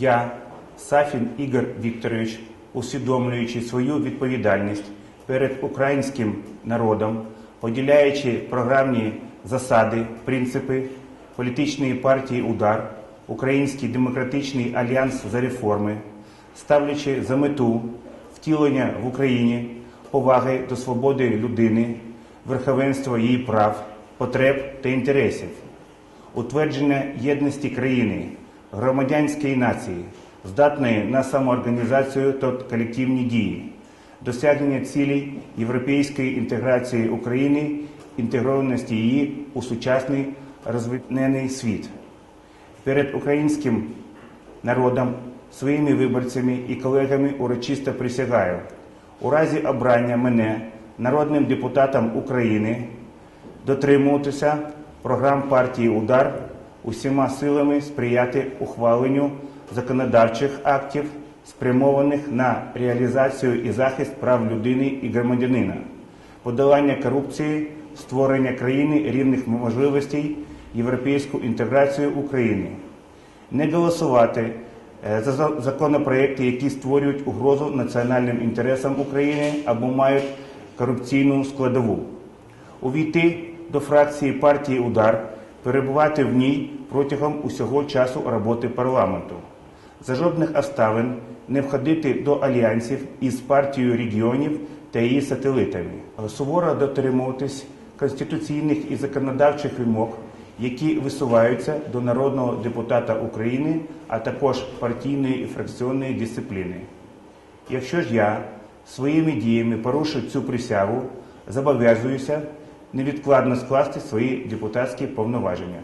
Я, Сафін Ігор Вікторович, усвідомлюючи свою відповідальність перед українським народом, поділяючи програмні засади, принципи політичної партії Удар, Український демократичний альянс за реформи, ставлячи за мету втілення в Україні поваги до свободи людини, верховенства її прав, потреб та інтересів, утвердження єдності країни, громадянської нації, здатної на самоорганізацію та колективні дії, досягнення цілей європейської інтеграції України, інтегрованості її у сучасний розвинений світ. Перед українським народом, своїми виборцями і колегами урочисто присягаю у разі обрання мене народним депутатом України дотримуватися програм партії Удар усіма силами сприяти ухваленню законодавчих актів, спрямованих на реалізацію і захист прав людини і громадянина, подолання корупції, створення країни рівних можливостей, європейську інтеграцію України, не голосувати е, за за- законопроекти, які створюють угрозу національним інтересам України або мають корупційну складову. Увійти до фракції партії Удар, перебувати в ній протягом усього часу роботи парламенту, за жодних обставин не входити до альянсів із партією регіонів та її сателитами, суворо дотримуватись конституційних і законодавчих вимог, які висуваються до народного депутата України, а також партійної і фракційної дисципліни. Якщо ж я своїми діями порушу цю присягу, зобов'язуюся невідкладно скласти свої депутатські повноваження.